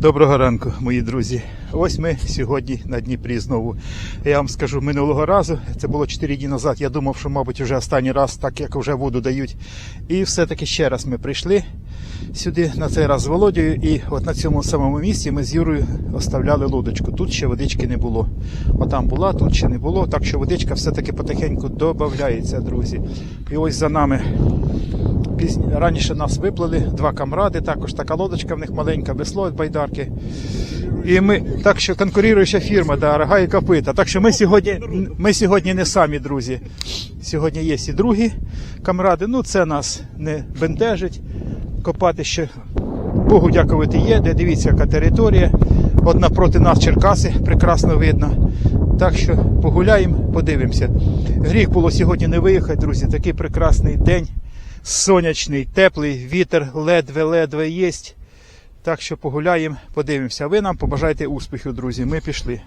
Доброго ранку, мої друзі. Ось ми сьогодні на Дніпрі знову. Я вам скажу, минулого разу, це було 4 дні назад. Я думав, що, мабуть, вже останній раз, так як вже воду дають. І все-таки ще раз ми прийшли сюди, на цей раз з Володією. І от на цьому самому місці ми з Юрою оставляли лодочку. Тут ще водички не було. Отам була, тут ще не було. Так що водичка все-таки потихеньку додається, друзі. І ось за нами Раніше нас виплили два камради, також така лодочка в них маленька, весло від байдарки. І ми, так що конкуруюча фірма, да, рога і копита. Так що ми сьогодні, ми сьогодні не самі, друзі. Сьогодні є і другі камради. Ну, це нас не бентежить. Копати ще, Богу дякувати, є. Де дивіться, яка територія. От напроти нас Черкаси, прекрасно видно. Так що погуляємо, подивимося. Гріх було сьогодні не виїхати, друзі. Такий прекрасний день сонячний, теплий, вітер ледве-ледве є. Так що погуляємо, подивимося. Ви нам побажайте успіху, друзі. Ми пішли.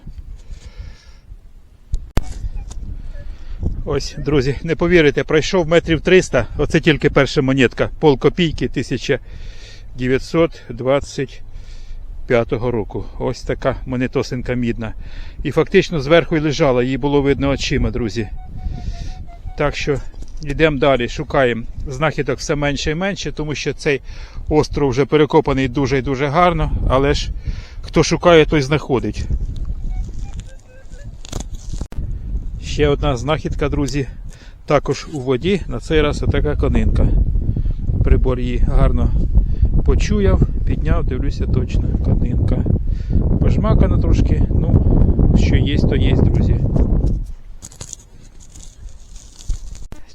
Ось, друзі, не повірите, пройшов метрів 300. Оце тільки перша монетка. Пол копійки 1925 року. Ось така монетосинка мідна. І фактично зверху й лежала, її було видно очима, друзі. Так що Йдемо далі, шукаємо знахідок все менше і менше, тому що цей остров вже перекопаний дуже і дуже гарно, але ж хто шукає, той знаходить. Ще одна знахідка, друзі, також у воді. На цей раз отака конинка. Прибор її гарно почуяв, підняв, дивлюся точно, конинка. Пожмакана трошки, ну, що є, то є, друзі.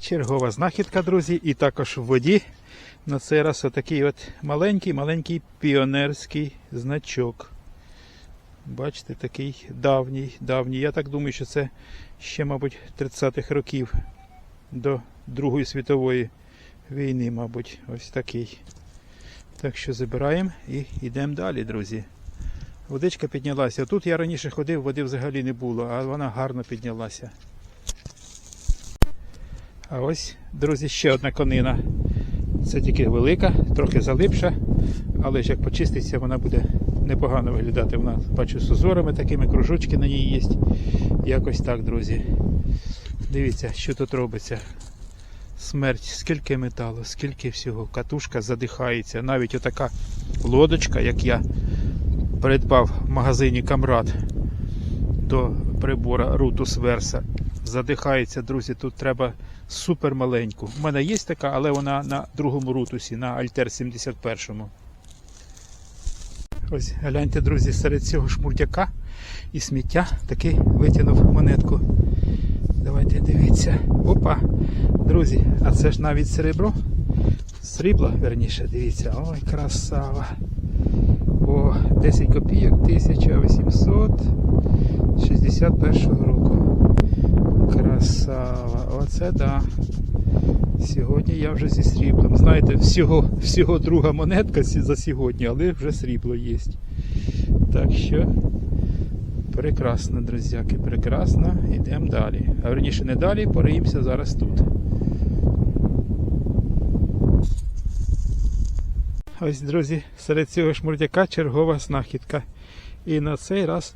Чергова знахідка, друзі, і також в воді. На цей раз отакий от маленький-маленький піонерський значок. Бачите, такий давній, давній. Я так думаю, що це ще, мабуть, 30-х років до Другої світової війни, мабуть, ось такий. Так що забираємо і йдемо далі, друзі. Водичка піднялася. Тут я раніше ходив, води взагалі не було, а вона гарно піднялася. А ось, друзі, ще одна конина. Це тільки велика, трохи залипша, але ж як почиститься, вона буде непогано виглядати. Вона бачу з узорами, такими кружочки на ній є. Якось так, друзі. Дивіться, що тут робиться. Смерть, скільки металу, скільки всього. Катушка задихається. Навіть отака лодочка, як я придбав в магазині Камрад до прибора Rutus Versa. Задихається, друзі, тут треба супер маленьку. У мене є така, але вона на другому рутусі, на Альтер 71. Ось гляньте, друзі, серед цього шмурдяка і сміття таки витягнув монетку. Давайте дивіться. Опа! Друзі, а це ж навіть серебро. Срібло, верніше, дивіться. Ой, красава. О, 10 копійок 1861 року. Красава, оце да. Сьогодні я вже зі сріблом. Знаєте, всього всього друга монетка за сьогодні, але вже срібло є. Так що прекрасно, друзяки, прекрасно. Йдемо далі. А верніше не далі, пориємося зараз тут. Ось, друзі, серед цього шмурдяка чергова знахідка. І на цей раз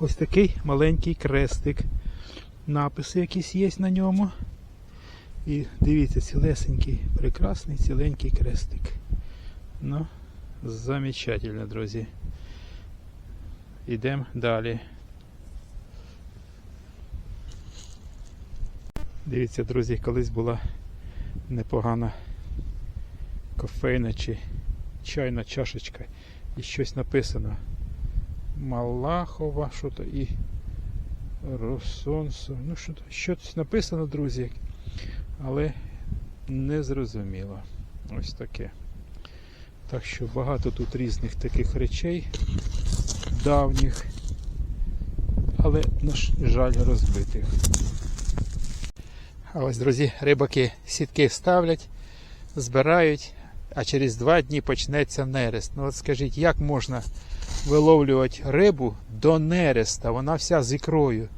ось такий маленький крестик написи якісь є на ньому. І дивіться, цілесенький, прекрасний ціленький крестик. Ну, замечательно, друзі. Йдемо далі. Дивіться, друзі, колись була непогана кофейна чи чайна чашечка. І щось написано. Малахова, що то і Росонсо. Ну, що, щось написано, друзі, але не зрозуміло. Ось таке. Так що багато тут різних таких речей давніх, але, на жаль, розбитих. А ось, друзі, рибаки сітки ставлять, збирають, а через два дні почнеться нерест. Ну от скажіть, як можна виловлювати рибу до нереста? Вона вся з ікрою.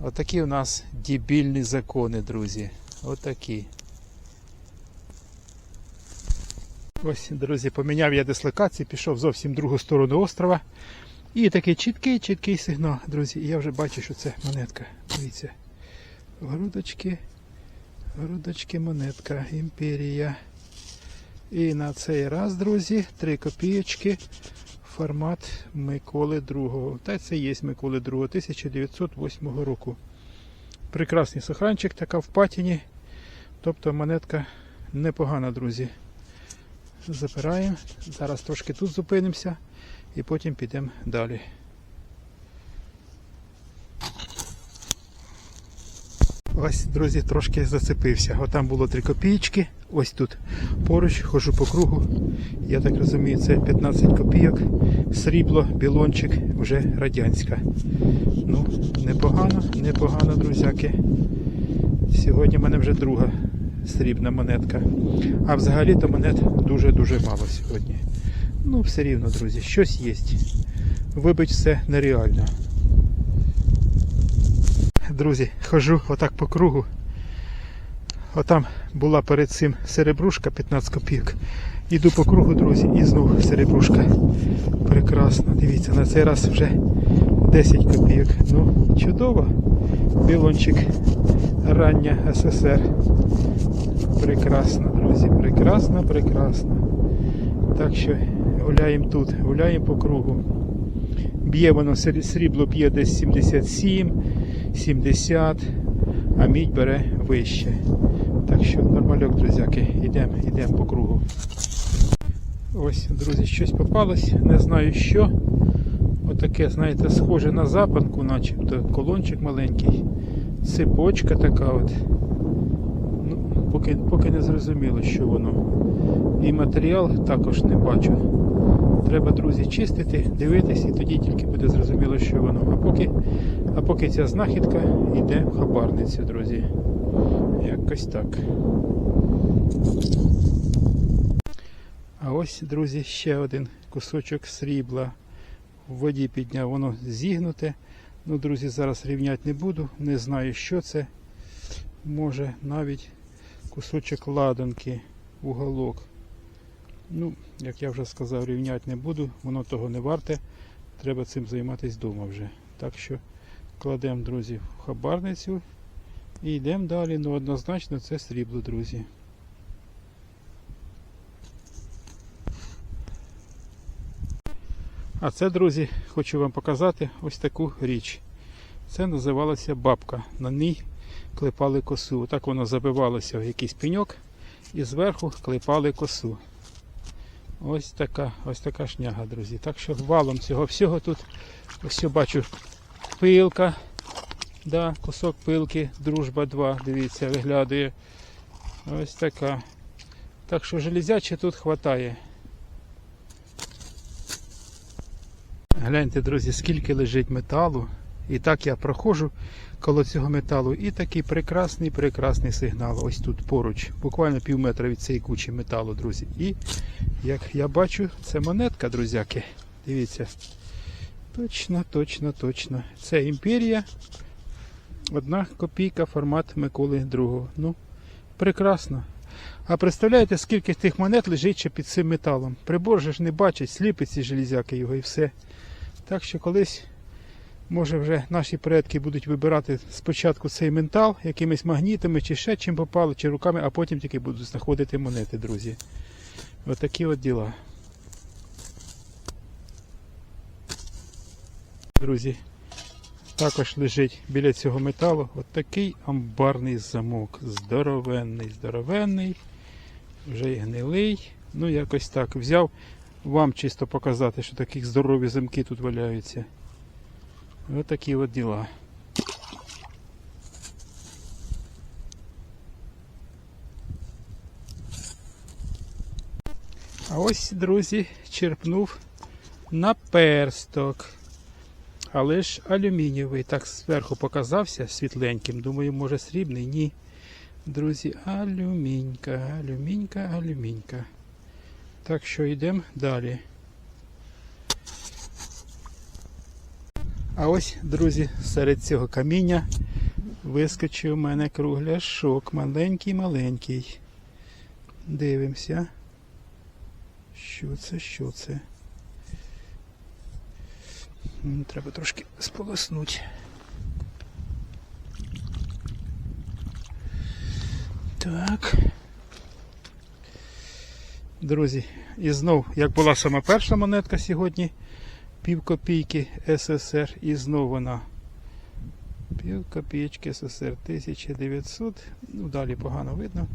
Отакі у нас дебільні закони, друзі. Отакі. Ось, друзі, поміняв я дислокацію, пішов зовсім другу сторону острова. І такий чіткий, чіткий сигнал, друзі. І я вже бачу, що це монетка. Дивіться. Грудочки, грудочки, монетка, імперія. І на цей раз, друзі, 3 копійочки. Формат Миколи II. Та це є Миколи II 1908 року. Прекрасний сохранчик, така в патіні. Тобто монетка непогана, друзі. Запираємо. Зараз трошки тут зупинимося і потім підемо далі. Ось, друзі, трошки зацепився. Отам було 3 копійки. Ось тут поруч, ходжу по кругу. Я так розумію, це 15 копійок. Срібло, білончик, вже радянська. Ну, непогано, непогано, друзяки. Сьогодні в мене вже друга срібна монетка. А взагалі-то монет дуже-дуже мало сьогодні. Ну, все рівно, друзі, щось є. Вибить все нереально. Друзі, хожу отак по кругу. Отам була перед цим серебрушка 15 копійок. Іду по кругу, друзі, і знов серебрушка. Прекрасно. Дивіться, на цей раз вже 10 копійок. Ну, чудово. Білончик рання СССР. Прекрасно, друзі, прекрасно, прекрасно. Так що гуляємо тут, гуляємо по кругу. Б'є воно срібло б'є десь 77, 70, а мідь бере вище. Так що нормальок, друзяки, йдемо, йдемо по кругу. Ось, друзі, щось попалось, не знаю що. Отаке, знаєте, схоже на запанку, начебто колончик маленький. Цепочка така от. Ну, поки, поки не зрозуміло, що воно. І матеріал також не бачу. Треба, друзі, чистити, дивитись, і тоді тільки буде зрозуміло, що воно. А поки, а поки ця знахідка йде в хабарницю, друзі. Якось так. А ось, друзі, ще один кусочок срібла. В воді підняв, воно зігнуте. Ну, друзі, зараз рівняти не буду. Не знаю, що це. Може навіть кусочок ладанки, уголок. Ну, як я вже сказав, рівняти не буду, воно того не варте. Треба цим займатися вдома вже. Так що кладемо, друзі, в хабарницю і йдемо далі. Ну, однозначно це срібло, друзі. А це, друзі, хочу вам показати ось таку річ. Це називалася бабка. На ній клепали косу. Отак воно забивалося в якийсь пеньок і зверху клепали косу. Ось така, ось така шняга, друзі. Так що валом цього всього тут ось я бачу пилка. Да, кусок пилки, дружба 2, дивіться, виглядає. Ось така. Так що железяче тут хватає. Гляньте, друзі, скільки лежить металу. І так я проходжу коло цього металу. І такий прекрасний, прекрасний сигнал. Ось тут поруч. Буквально пів метра від цієї кучі металу, друзі. І як я бачу, це монетка, друзяки. Дивіться. Точно, точно, точно. Це імперія. Одна копійка, формат Миколи II. Ну, прекрасно. А представляєте, скільки тих монет лежить ще під цим металом? Прибор же ж не бачить, сліпить ці железяки його і все. Так що колись, може, вже наші предки будуть вибирати спочатку цей ментал якимись магнітами чи ще чим попало, чи руками, а потім тільки будуть знаходити монети, друзі. Отакі от діла. Друзі, також лежить біля цього металу от такий амбарний замок. Здоровенний, здоровенний, вже й гнилий. Ну, якось так. Взяв вам чисто показати, що такі здорові замки тут валяються. Ось такі от діла. А ось, друзі, черпнув наперсток. Але ж алюмінієвий. Так зверху показався світленьким. Думаю, може срібний? Ні. Друзі, алюмінька, алюмінька, алюмінька. Так що йдемо далі. А ось, друзі, серед цього каміння вискочив у мене кругляшок. Маленький-маленький. Дивимося. Що це, що це? Треба трошки сполоснути. Так. Друзі, і знов, як була сама перша монетка сьогодні, пів копійки СССР, і знов вона. Пів копійки СССР 1900. Ну, далі погано видно.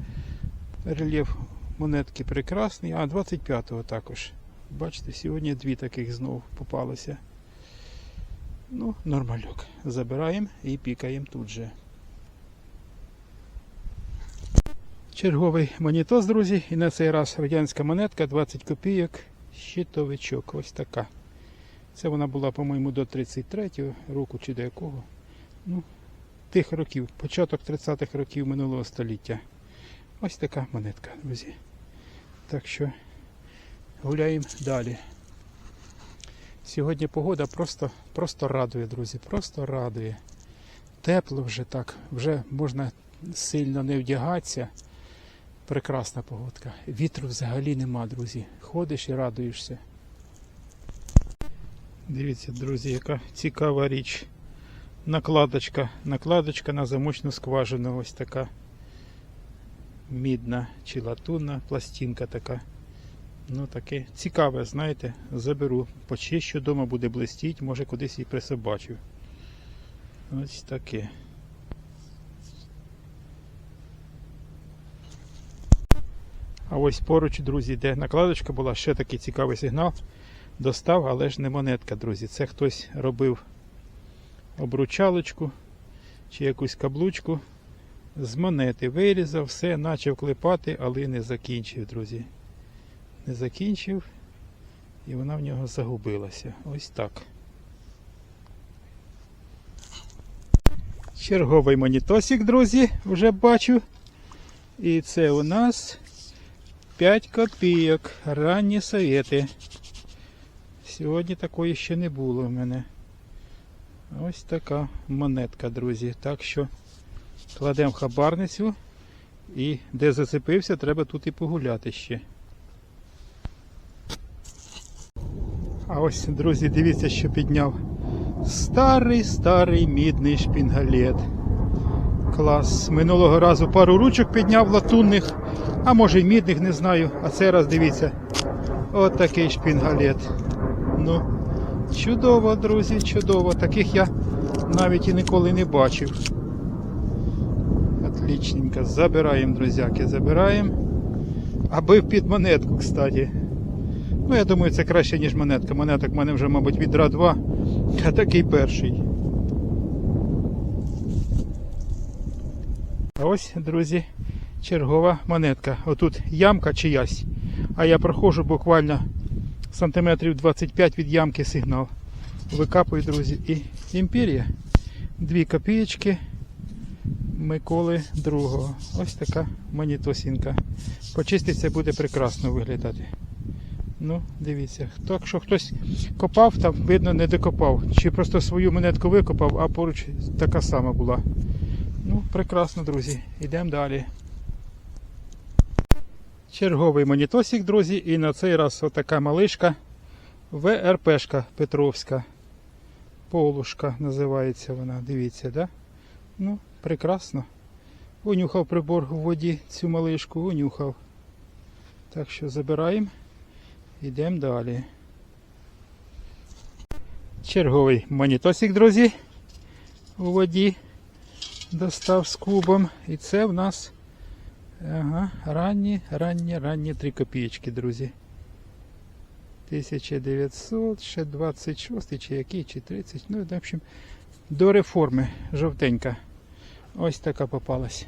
Рельєф монетки прекрасний. А, 25-го також. Бачите, сьогодні дві таких знов попалося. Ну, нормальок. Забираємо і пікаємо тут же. Черговий монітос, друзі, і на цей раз радянська монетка 20 копійок, щитовичок. Ось така. Це вона була, по-моєму, до 33-го року чи до якого. Ну, тих років, початок 30-х років минулого століття. Ось така монетка, друзі. Так що гуляємо далі. Сьогодні погода просто, просто радує, друзі. Просто радує. Тепло вже так, вже можна сильно не вдягатися. Прекрасна погодка. Вітру взагалі нема, друзі. Ходиш і радуєшся. Дивіться, друзі, яка цікава річ. Накладочка. Накладочка на замочну скважину. Ось така мідна чи латунна пластинка така. Ну таке цікаве, знаєте, заберу. Почищу вдома буде блистіть, може кудись і присобачу. Ось таке. А ось поруч, друзі, де накладочка була, ще такий цікавий сигнал. Достав, але ж не монетка, друзі. Це хтось робив обручалочку чи якусь каблучку з монети. Вирізав, все, почав клепати, але не закінчив, друзі. Не закінчив і вона в нього загубилася. Ось так. Черговий монітосик, друзі, вже бачу. І це у нас 5 копійок. Ранні совєти. Сьогодні такої ще не було в мене. Ось така монетка, друзі. Так що кладемо хабарницю і де зацепився, треба тут і погуляти ще. А ось, друзі, дивіться, що підняв. Старий старий мідний шпінгалет. Клас. Минулого разу пару ручок підняв латунних, а може й мідних, не знаю. А цей раз дивіться. От такий шпінгалет. Ну, чудово, друзі, чудово. Таких я навіть і ніколи не бачив. Отлічненько. Забираємо, друзяки, забираємо. Аби під монетку, кстати. Ну, я думаю, це краще, ніж монетка. Монеток в мене вже, мабуть, відра два, а такий перший. Ось, друзі, чергова монетка. Отут ямка чиясь. А я проходжу буквально сантиметрів 25 від ямки сигнал. Викапую, друзі, і імперія. Дві копієчки Миколи II. Ось така монітосінка. Почиститься буде прекрасно виглядати. Ну, дивіться, хто, якщо хтось копав, там видно не докопав. Чи просто свою монетку викопав, а поруч така сама була. Ну, прекрасно, друзі. Йдемо далі. Черговий монітосик, друзі, і на цей раз отака малишка ВРПшка Петровська. Полушка називається вона, дивіться, да? Ну, прекрасно. Унюхав прибор у воді цю малишку, унюхав. Так що забираємо. Йдемо далі. Черговий монітосик, друзі, у воді достав з кубом. І це в нас ага, ранні, ранні, ранні 3 копійки, друзі. 1900, ще 26 чи який, чи 30. Ну, в общем, до реформи жовтенька. Ось така попалась.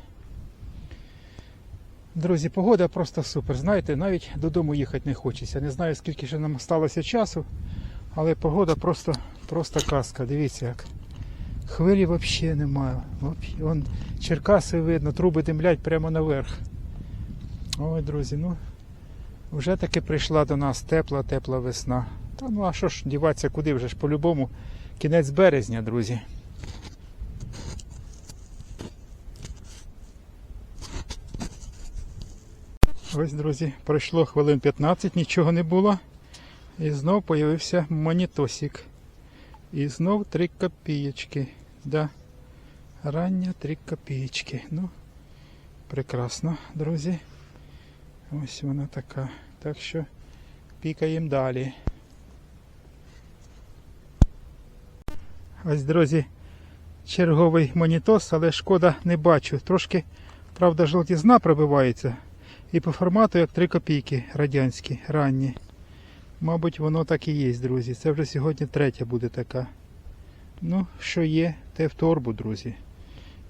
Друзі, погода просто супер. Знаєте, навіть додому їхати не хочеться. Не знаю, скільки ще нам сталося часу, але погода просто, просто казка. Дивіться як. Хвилі взагалі немає. Вон Черкаси видно, труби димлять прямо наверх. Ой, друзі, ну вже таки прийшла до нас тепла, тепла весна. Та ну а що ж діватися, куди вже ж по-любому кінець березня, друзі. Ось, друзі, пройшло хвилин 15, нічого не було. І знов появився монітосик. І знов 3 копієчки. Да. Рання 3 копієчки. Ну, прекрасно, друзі. Ось вона така. Так що пікаємо далі. Ось, друзі, черговий монітос, але шкода не бачу. Трошки, правда, жовтізна пробивається. І по формату як 3 копійки радянські, ранні. Мабуть, воно так і є, друзі. Це вже сьогодні третя буде така. Ну, що є, те в торбу, друзі.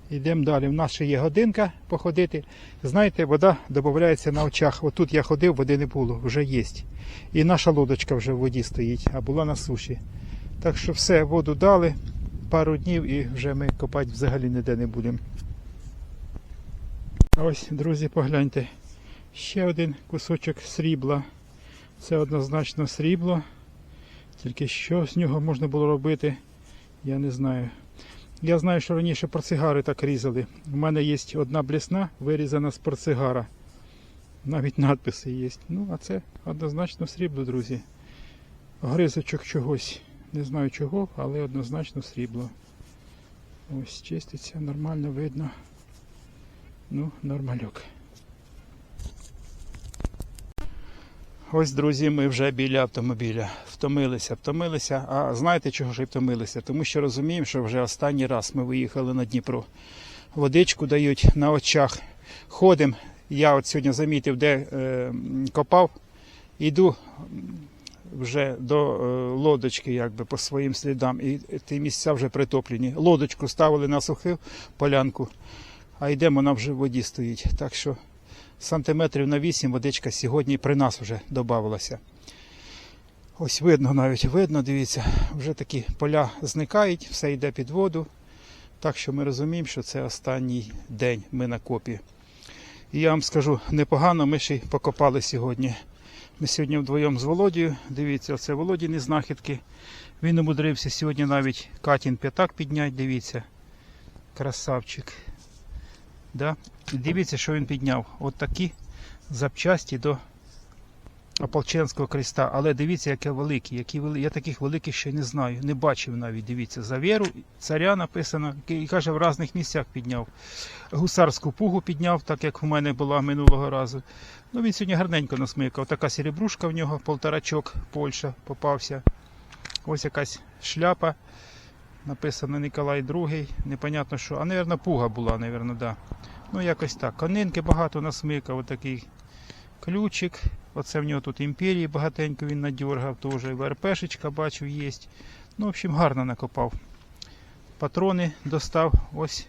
Йдемо далі. У нас ще є годинка походити. Знаєте, вода додається на очах. Отут я ходив, води не було, вже є. І наша лодочка вже в воді стоїть, а була на суші. Так що все, воду дали пару днів і вже ми копати взагалі ніде не будемо. Ось, друзі, погляньте. Ще один кусочок срібла. Це однозначно срібло. Тільки що з нього можна було робити, я не знаю. Я знаю, що раніше портсигари так різали. У мене є одна блісна, вирізана з портсигара. Навіть надписи є. Ну, а це однозначно срібло, друзі. Гризочок чогось. Не знаю чого, але однозначно срібло. Ось чиститься, нормально видно. Ну, нормальок. Ось, друзі, ми вже біля автомобіля. Втомилися, втомилися. А знаєте, чого ж і втомилися? Тому що розуміємо, що вже останній раз ми виїхали на Дніпро. Водичку дають на очах. Ходимо. Я от сьогодні замітив, де е, копав. Іду вже до е, лодочки, якби по своїм слідам. І ті місця вже притоплені. Лодочку ставили на суху полянку, а йдемо, вона вже в воді стоїть. Так що сантиметрів на 8 водичка сьогодні при нас вже додавалася. Ось видно навіть, видно, дивіться, вже такі поля зникають, все йде під воду. Так що ми розуміємо, що це останній день ми на копі. І я вам скажу, непогано ми ще й покопали сьогодні. Ми сьогодні вдвоєм з Володією. Дивіться, оце Володіні знахідки. Він умудрився сьогодні навіть Катін п'ятак підняти, дивіться. Красавчик. Да? Дивіться, що він підняв. От такі запчасті до Ополченського креста. Але дивіться, яке великі. Які вели... Я таких великих ще не знаю. Не бачив навіть. Дивіться, за віру царя написано. І каже, в різних місцях підняв. Гусарську пугу підняв, так як в мене була минулого разу. Ну він сьогодні гарненько насмикав. Така серебрушка в нього, полторачок, Польща попався. Ось якась шляпа. Написано Николай II. Непонятно що. А, мабуть, пуга була, мабуть, да. Ну, якось так. Конинки багато насмикав, отакий ключик. Оце в нього тут імперії багатенько він надьоргав теж. ВРПшечка бачу є. Ну, в общем, гарно накопав. Патрони достав ось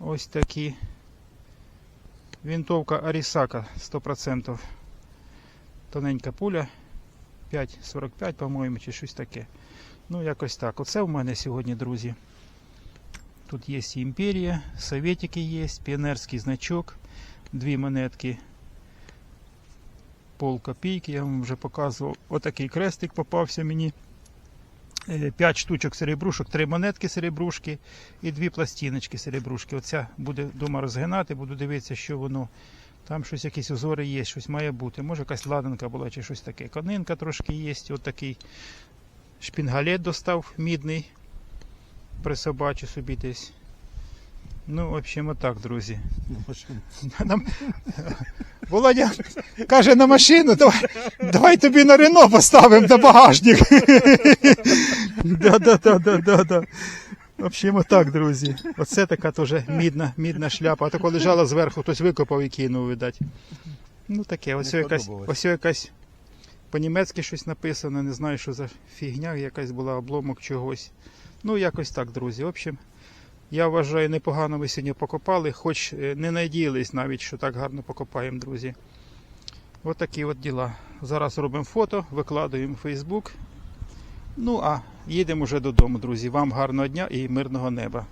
ось такі. Вінтовка Арісака 100%. Тоненька пуля. 5,45, по-моєму, чи щось таке. Ну, якось так. Оце в мене сьогодні, друзі. Тут є імперія, советики є, піонерський значок, дві монетки, пол копійки, я вам вже показував. Отакий крестик попався мені. 5 штучок серебрушок, 3 монетки серебрушки і дві пластиночки серебрушки. Оця буде дома розгинати, буду дивитися, що воно. Там щось якісь узори є, щось має бути. Може якась ладанка була чи щось таке. Конинка трошки є. От такий шпінгалет достав мідний. Присобачу собі десь. Ну, в общем, отак, друзі. Нам... Володя каже на машину, давай, давай тобі на Рено поставимо на багажник. Да-да-да-да-да. В общем, отак, друзі. Оце така теж мідна, мідна шляпа. А тако лежала зверху, хтось викопав і кинув, видать. Ну таке, ось якась, ось якась по-німецьки щось написано, не знаю, що за фігня, якась була обломок чогось. Ну, якось так, друзі. В общем, я вважаю, непогано ми сьогодні покопали, хоч е, не надіялись навіть, що так гарно покопаємо, друзі. От такі от діла. Зараз робимо фото, викладаємо в Facebook. Ну а їдемо вже додому, друзі. Вам гарного дня і мирного неба.